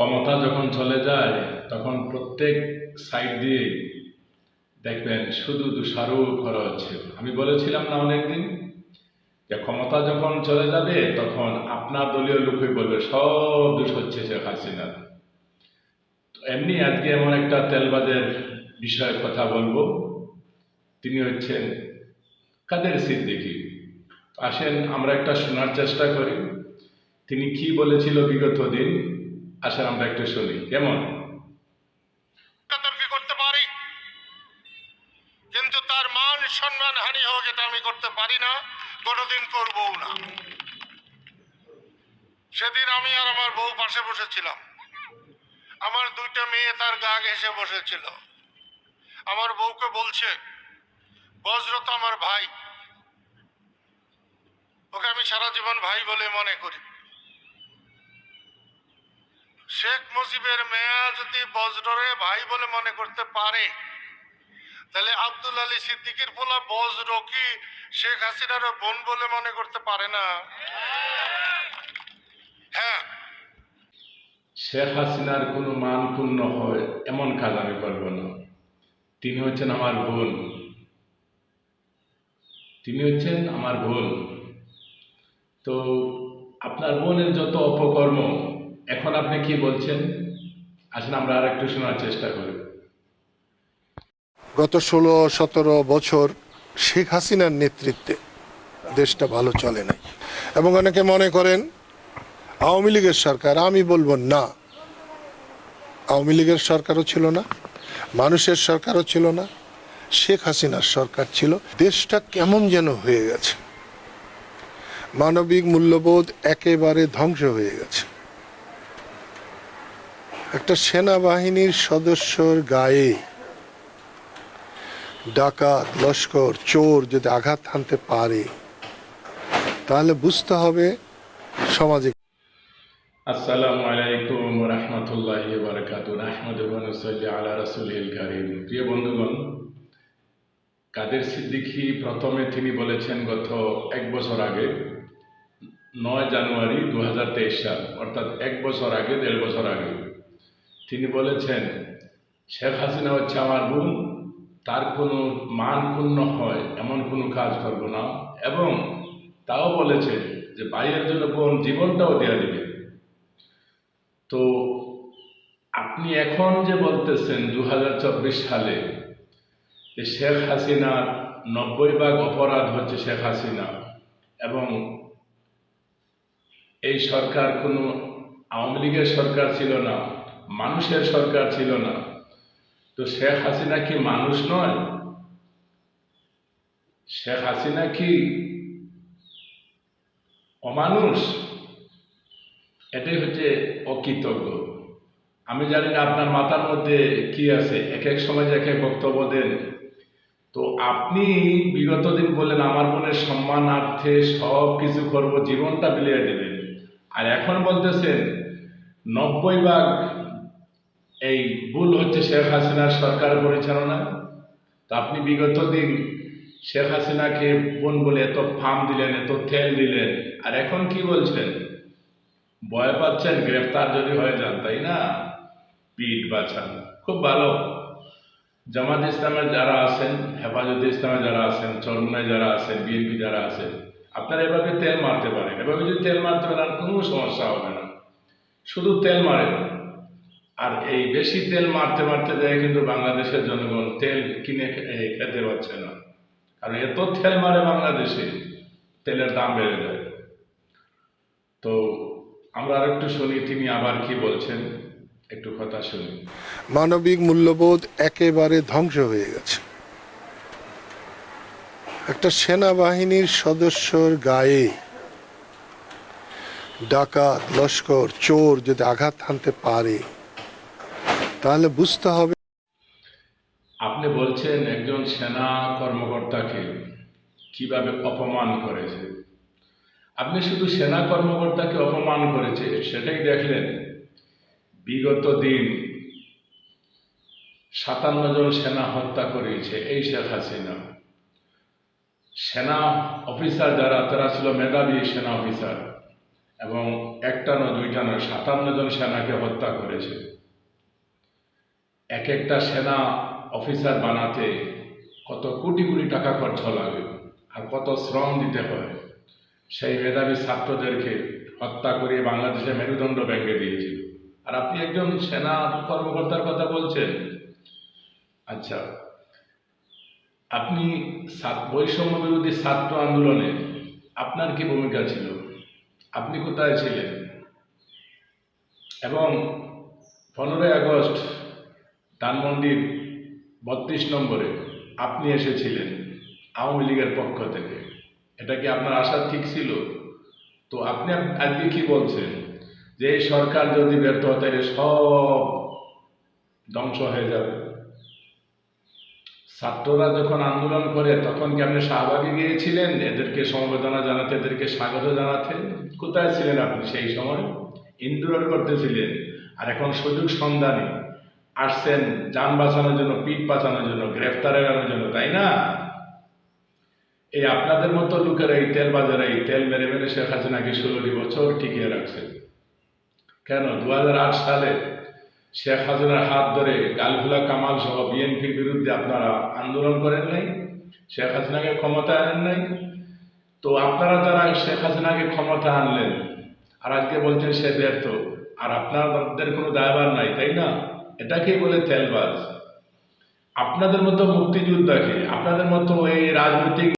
ক্ষমতা যখন চলে যায়, তখন প্রত্যেক সাইড দিয়ে দেখবেন শুধু দুষারোপ করা হচ্ছে আমি বলেছিলাম না অনেকদিন? যে ক্ষমতা যখন চলে যাবে, তখন আপনার দলীয় লোকই বলবে, সব দোষ হচ্ছে শেখ হাসিনার তো এমনি আজকে এমন একটা তেলবাজের বিষয়ে কথা বলব। তিনি হচ্ছেন কাদের সিদ্দিকী? আসেন, আমরা একটা শোনার চেষ্টা করি। তিনি কি বলেছিল বিগত দিন? আসেন, আমরা একটু শুনি। কেমন? করতে পারি। কিন্তু তার মান, সম্মান, হানি হোক, এটা আমি করতে পারি না, কোনোদিন করবও না। সেদিন আমি আর আমার বউ পাশে বসেছিলাম। আমার দুইটা মেয়ে তার গা ঘেসে বসেছিল। আমার বউকে বলছে বজ্র তো আমার ভাই। ওকে আমি সারা জীবন ভাই বলে মনে করি। শেখ মুজিবের মেয়া যদি বজ্ররে ভাই বলে মনে করতে পারে, তাহলে আব্দুল আলী সিদ্দিকের পোলা বজ্র কি শেখ হাসিনার বোন বলে মনে করতে পারে না? হ্যাঁ। শেখ হাসিনার কোনো মান পূর্ণ হয় এমন কাজ আমি করব না। তিনি হচ্ছেন আমার বোন। তিনি হচ্ছেন আমার বোন। তো আপনার বোনের যত অপকর্ম এখন আপনি কি বলছেন? আসেন আমরা আর একটু শোনার চেষ্টা করি। গত ষোলো, সতেরো বছর শেখ হাসিনার নেতৃত্বে দেশটা ভালো চলে নাই। এবং অনেকে মনে করেন, আওয়ামী লীগের সরকার, আমি বলব না। আওয়ামী লীগের সরকারও ছিল না, মানুষের সরকারও ছিল না, শেখ হাসিনার সরকার ছিল। দেশটা কেমন যেন হয়ে গেছে। মানবিক মূল্যবোধ একেবারে ধ্বংস হয়ে গেছে। একটা সেনাবাহিনীর সদস্যর গায়ে ডাকাত, লস্কর, চোর যদি আঘাত হানতে পারে, তাহলে বুঝতে হবে সমাজে আসসালামু আলাইকুম রহমতুল্লাহ বারকাত আলা রসুল কারিম। প্রিয় বন্ধুগণ, কাদের সিদ্দিকী প্রথমে তিনি বলেছেন গত এক বছর আগে, নয় জানুয়ারি দু হাজার তেইশ সাল, অর্থাৎ এক বছর আগে, দেড় বছর আগে তিনি বলেছেন, শেখ হাসিনা হচ্ছে আমার বোন, তার কোনো মান পূর্ণ হয়, এমন কোনো কাজ করব না। এবং তাও বলেছে যে, ভাইয়ের জন্য বোন জীবনটাও দেওয়া দিবে। তো আপনি এখন যে বলতেছেন দু হাজার চব্বিশ সালে যে, শেখ হাসিনার নব্বই ভাগ অপরাধ হচ্ছে শেখ হাসিনা। এবং এই সরকার কোনো, আওয়ামী লীগের সরকার ছিল না। মানুষের সরকার ছিল না। তো শেখ হাসিনা কি মানুষ নয়? শেখ হাসিনা কি অমানুষ? এটাই হচ্ছে অকৃতজ্ঞ। আমি জানি না আপনার মাথার মধ্যে কি আছে, এক এক সময় এক এক বক্তব্য দেন। তো আপনি বিগত দিন বললেন, আমার বোনের সম্মানার্থে সব কিছু করব, জীবনটা বিলিয়ে দেবেন আর এখন বলতেছেন, নব্বই ভাগ এই ভুল হচ্ছে শেখ হাসিনার সরকার পরিচালনা। তো আপনি বিগত দিন শেখ হাসিনাকে বোন বলে এত ফার্ম দিলেন, এত তেল দিলেন, আর এখন কি বলছেন? ভয় পাচ্ছেন, গ্রেফতার যদি হয়ে যান, তাই না? পিঠ বাঁচান। খুব ভালো। জামাত ইসলামের যারা আছেন, হেফাজতে ইসলামে যারা আছেন, চরমনায় যারা আছেন, বিএনপি যারা আছেন, আপনারা এভাবে তেল মারতে পারেন। এভাবে যদি তেল মারতে পারেন কোনো সমস্যা হবে না। শুধু তেল মারেন। আর এই বেশি তেল মারতে মারতে যায় কিন্তু বাংলাদেশের জনগণ তেল কিনে খেতে পারছে না। কারণ এত তেল মারে বাংলাদেশে, তেলের দাম বেড়ে যায়। তো আমরা আরেকটু শুনি, তিনি আবার কি বলছেন? একটু কথা শুনি। মানবিক মূল্যবোধ একেবারে ধ্বংস হয়ে গেছে। একটা সেনাবাহিনীর সদস্যর গায়ে ডাকাত, লস্কর, চোর যদি আঘাত হানতে পারে তাহলে বুঝতে হবে। আপনি বলছেন একজন সেনা কর্মকর্তাকে কীভাবে অপমান করেছে। আপনি শুধু সেনা কর্মকর্তাকে অপমান করেছে, সেটাই দেখলেন। বিগত দিন সাতান্ন জন সেনা হত্যা করেছে এই শেখ হাসিনা। সেনা অফিসার যারা, তারা ছিল মেধাবী সেনা অফিসার এবং একটা নয় দুইটা নয় সাতান্ন জন সেনাকে হত্যা করেছে। এক একটা সেনা অফিসার বানাতে কত কোটি কোটি টাকা খরচ লাগে আর কত শ্রম দিতে হয়। সেই মেধাবী ছাত্রদেরকে হত্যা করে বাংলাদেশে মেরুদণ্ড ভেঙে দিয়েছিল। আর আপনি একজন সেনা কর্মকর্তার কথা বলছেন। আচ্ছা আপনি বৈষম্য বিরোধী ছাত্র আন্দোলনে আপনার কি ভূমিকা ছিল? আপনি কোথায় ছিলেন? এবং পনেরোই আগস্ট ধানমন্ডির বত্রিশ নম্বরে আপনি এসেছিলেন আওয়ামী লীগের পক্ষ থেকে। এটা কি আপনার আশা ঠিক ছিল? তো আপনি আজকে কি বলছেন? যে এই সরকার যদি ব্যর্থ হয়, তাহলে সব ধ্বংস হয়ে যাবে। ছাত্ররা যখন আন্দোলন করে, তখন কি আপনি শাহবাগে গিয়েছিলেন? এদেরকে সমবেদনা জানাতে, এদেরকে স্বাগত জানাতে? কোথায় ছিলেন আপনি সেই সময়? ইন্দোর করতেছিলেন আর এখন সুযোগ সন্ধানী। আসছেন যান বাঁচানোর জন্য পিঠ বাঁচানোর জন্য, গ্রেফতার এড়ানোর জন্য, তাই না? এই আপনাদের মতো লোকেরা এই তেল বাজারে, এই তেল মেরে মেরে শেখ হাসিনাকে ষোলোটি বছর টিকিয়ে রাখছে। কেন? দু হাজার আট সালে শেখ হাসিনার হাত ধরে গালফুলা কামাল সহ বিএনপির বিরুদ্ধে আপনারা আন্দোলন করেন নাই? শেখ হাসিনাকে ক্ষমতা আনেন নাই? তো আপনারা যারা শেখ হাসিনাকে ক্ষমতা আনলেন, আর আজকে বলছেন সে ব্যর্থ, আর আপনাদের কোনো দায়বার নাই, তাই না? এটাকেই বলে তেলবাজ। আপনাদের মতো মুক্তিযোদ্ধাকে আপনাদের মতো এই রাজনৈতিক